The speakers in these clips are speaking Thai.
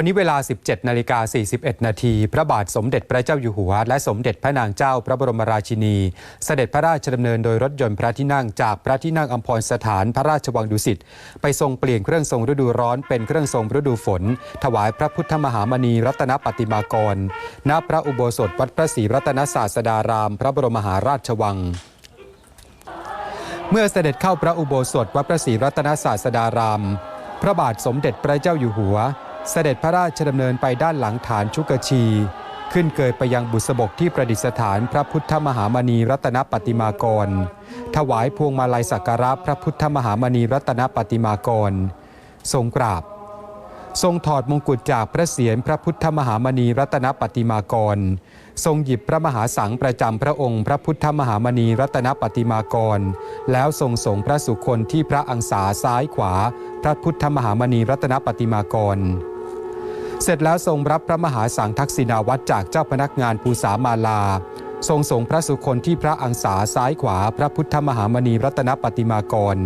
วันนี้เวลา 17 นาฬิกา 41 นาที พระบาทสมเด็จพระเจ้าอยู่หัว และสมเด็จพระนางเจ้าพระบรมราชินี เสด็จพระราชดำเนินโดยรถยนต์พระที่นั่งจากพระที่นั่งอัมพรสถานพระราชวังดุสิต ไปทรงเปลี่ยนเครื่องทรงฤดูร้อนเป็นเครื่องทรงฤดูฝน ถวายพระพุทธมหามณีรัตนปฏิมากร ณ พระอุโบสถวัดพระศรีรัตนศาสดาราม พระบรมมหาราชวังเมื่อเสด็จเข้าพระอุโบสถวัดพระศรีรัตนศาสดาราม พระบาทสมเด็จพระเจ้าอยู่หัว เสด็จพระราชดำเนินไปด้านหลังฐานชุกชี ขึ้นเกยไปยังบุษบกที่ประดิษฐานพระพุทธมหามณีรัตนปฏิมากร ถวายพวงมาลัยสักการะพระพุทธมหามณีรัตนปฏิมากร ทรงกราบ ทรงถอดมงกุฎจากพระเศียรพระพุทธมหามณีรัตนปฏิมากร ทรงหยิบพระมหาสังประจำพระองค์ พระพุทธมหามณีรัตนปฏิมากร แล้วทรงส่งพระสุคนที่พระอังสาซ้ายขวา พระพุทธมหามณีรัตนปฏิมากร เสร็จแล้วทรงรับพระมหาสังทักษิณาวัตรจากเจ้าพนักงานภูษามาลา ทรงส่งพระสุคนที่พระอังสาซ้ายขวาพระพุทธมหามณีรัตนปฏิมากร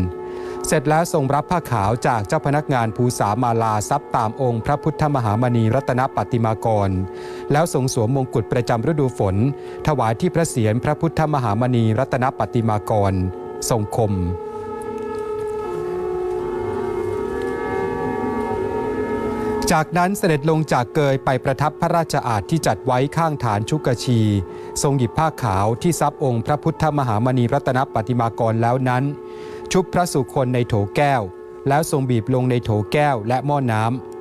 เสร็จแล้วทรงรับผ้าขาวจากเจ้าพนักงานภูษามาลาซับตามองค์พระพุทธมหามณีรัตนปฏิมากร แล้วทรงสวมมงกุฎประจำฤดูฝน ถวายที่พระเศียรพระพุทธมหามณีรัตนปฏิมากร ทรงคม จากนั้นเสด็จลงจากเกยไปประทับพระราชอาณที่จัดไว้ข้างฐานชุกชี ทรงหยิบผ้าขาวที่ซับองค์พระพุทธมหามณีรัตนปฏิมากรแล้วนั้น ชุบพระสุคนในโถแก้ว แล้วทรงบีบลงในโถแก้วและหม้อน้ำ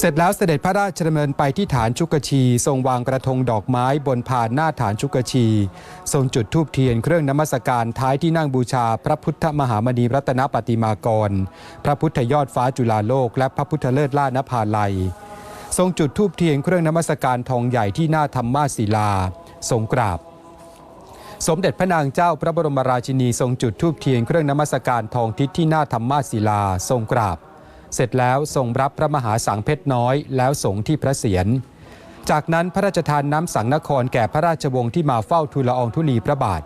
เสร็จแล้วเสด็จพระราชดำเนินไปที่ฐานชุกชี ทรงวางกระทงดอกไม้บนพานหน้าฐานชุกชี ทรงจุดธูปเทียนเครื่องนมัสการท้ายที่นั่งบูชา พระพุทธมหามณีรัตนปฏิมากร พระพุทธยอดฟ้าจุฬาโลก และพระพุทธเลิศล่านภาลัย ทรงจุดธูปเทียนเครื่องนมัสการทองใหญ่ที่หน้าธรรมาศิลา ทรงกราบ สมเด็จพระนางเจ้าพระบรมราชินีทรงจุดธูปเทียนเครื่องนมัสการทองทิศที่หน้าธรรมาศิลา ทรงกราบ เสร็จแล้วทรงรับพระมหาสังเพชรน้อย แล้วสงที่พระเศียรจากนั้นพระราชทานน้ำสังนครแก่พระราชวงศ์ที่มาเฝ้าทูลละอองธุลีพระบาท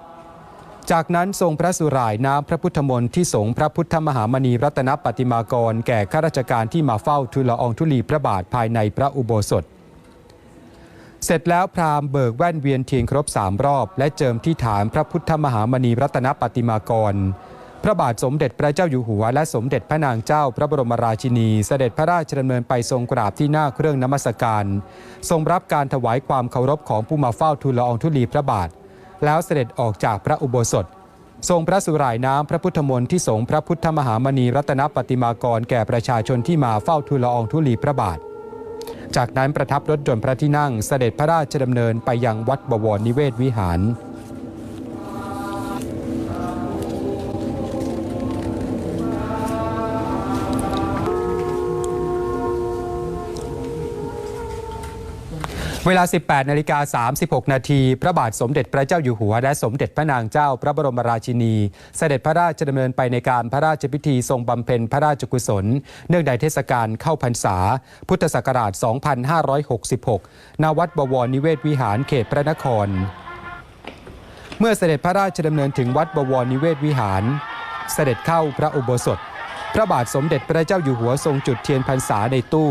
จากนั้นทรงพระสุรายน้ำพระพุทธมนต์ที่สงพระพุทธมหามณีรัตนปฏิมากร แก่ข้าราชการที่มาเฝ้าทูลละอองธุลีพระบาทภายในพระอุโบสถ เสร็จแล้วพราหมณ์เบิกแว่นเวียนเทียนครบสามรอบ และเจิมที่ฐานพระพุทธมหามณีรัตนปฏิมากร พระบาทสมเด็จพระเจ้าอยู่หัว และสมเด็จพระนางเจ้าพระบรมราชินี เสด็จพระราชดำเนินไปทรงกราบที่หน้าเครื่องนมัสการ ทรงรับการถวายความเคารพของผู้มาเฝ้าทูลละอองธุลีพระบาท แล้วเสด็จออกจากพระอุโบสถ ทรงพระสุรายน้ำพระพุทธมนต์ที่สงฆ์พระพุทธมหามณีรัตนปฏิมากรแก่ประชาชนที่มาเฝ้าทูลละอองธุลีพระบาท จากนั้นประทับรถยนต์พระที่นั่งเสด็จพระราชดำเนินไปยังวัดบวรนิเวศวิหาร เวลา 18 นาฬิกา 36 นาที พระบาทสมเด็จพระเจ้าอยู่หัว และสมเด็จพระนางเจ้าพระบรมราชินี เสด็จพระราชดำเนินไปในการพระราชพิธีทรงบำเพ็ญพระราชกุศล เนื่องในเทศกาลเข้าพรรษา พุทธศักราช 2566 ณ วัดบวรนิเวศวิหารเขตพระนคร เมื่อเสด็จพระราชดำเนินถึงวัดบวรนิเวศวิหาร เสด็จเข้าพระอุโบสถ พระบาทสมเด็จพระเจ้าอยู่หัวทรงจุดเทียนพรรษาในตู้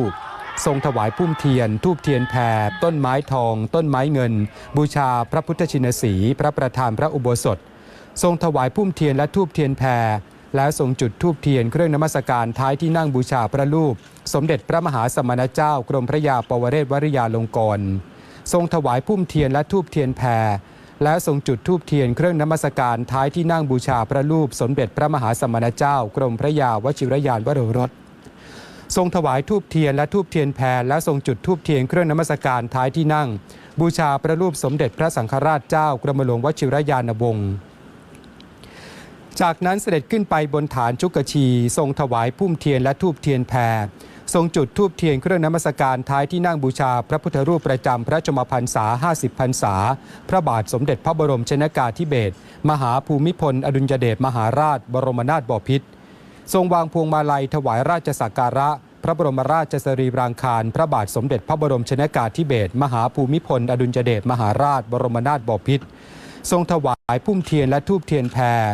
ทรงถวายพุ่มเทียน ทูบเทียนแพรต้นไม้ทอง ต้นไม้เงิน บูชาพระพุทธชินสี พระประธานพระอุโบสถ ทรงถวายพุ่มเทียนและทูบเทียนแพรแล้วทรงจุดทูบเทียนเครื่องนมัสการท้ายที่นั่งบูชาพระรูป สมเด็จพระมหาสมณเจ้ากรมพระยาปวเรศวริยาลงกร ทรงถวายพุ่มเทียนและทูบเทียนแพรแล้วทรงจุดทูบเทียนเครื่องนมัสการท้ายที่นั่งบูชาพระรูป สมเด็จพระมหาสมณเจ้ากรมพระยาวชิรยานวโรรส ทรงถวายทูบเทียนและทูบเทียนแพรและทรงจุดทูบเทียนเครื่องนมัสการท้ายที่นั่ง บูชาพระรูปสมเด็จพระสังฆราชเจ้ากรมหลวงวชิรยานวงศ์จากนั้นเสด็จขึ้นไปบนฐานจุกชี ทรงถวายพุ่มเทียนและทูบเทียนแพรทรงจุดทูบเทียนเครื่องนมัสการท้ายที่นั่งบูชาพระพุทธรูปประจำพระชมพรรษา 50 พรรษา พระบาทสมเด็จพระบรมชนากาธิเบศรมหาภูมิพล อดุลยเดชมหาราช บรมนาถบพิตร ทรงวางพวงมาลัยถวายราชสักการะ พระบรมราชสรีรางคาร พระบาทสมเด็จพระบรมชนากาธิเบศรมหาภูมิพล อดุลยเดชมหาราช บรมนาถบพิตรทรงถวายพุ่มเทียนและทูบเทียนแพร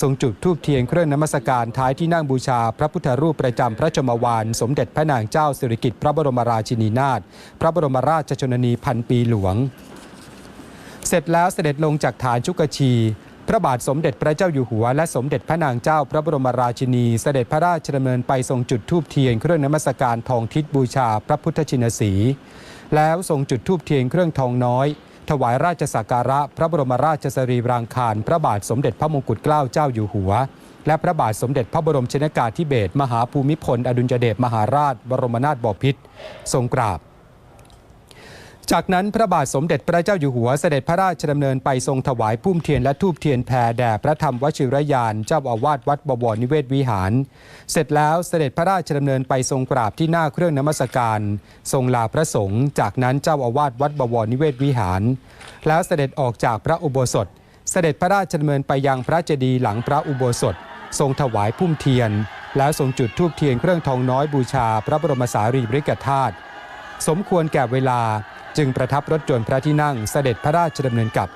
ทรงจุดธูปเทียนเครื่องนมัสการท้ายที่นั่งบูชา พระพุทธรูปประจำพระชมวาน สมเด็จพระนางเจ้าสิริกิติ์พระบรมราชินีนาถพระบรมราชชนนีพันปีหลวง เสร็จแล้วเสด็จลงจากฐานชุกชี พระบาทสมเด็จพระเจ้าอยู่หัว และสมเด็จพระนางเจ้าพระบรมราชินี เสด็จพระราชดำเนินไปทรงจุดธูปเทียนเครื่องนมัสการทองทิศบูชาพระพุทธชินสี แล้วทรงจุดธูปเทียนเครื่องทองน้อย ถวายราชสักการะ พระบรมราชสรีรางคาร พระบาทสมเด็จพระมงกุฎเกล้าเจ้าอยู่หัว และพระบาทสมเด็จพระบรมชนกาธิเบศรมหาภูมิพล อดุลยเดชมหาราช บรมนาถบพิตรทรงกราบ จากนั้นพระบาทสมเด็จพระเจ้าอยู่หัวเสด็จพระราชดำเนินไปทรงถวายพุ่มเทียนและทูบเทียนแผ่แด่พระธรรมวชิรยานเจ้าอาวาสวัดบวรนิเวศวิหาร เสร็จแล้วเสด็จพระราชดำเนินไปทรงกราบที่หน้าเครื่องนมัสการ ทรงลาพระสงฆ์จากนั้นเจ้าอาวาสวัดบวรนิเวศวิหาร แล้วเสด็จออกจากพระอุโบสถ เสด็จพระราชดำเนินไปยังพระเจดีย์หลังพระอุโบสถ ทรงถวายพุ่มเทียน แล้วทรงจุดธูปเทียนเครื่องทองน้อยบูชา พระบรมสารีริกธาตุสมควรแก่เวลา จึงประทับรถยนต์พระที่นั่งเสด็จพระราชดำเนินกลับ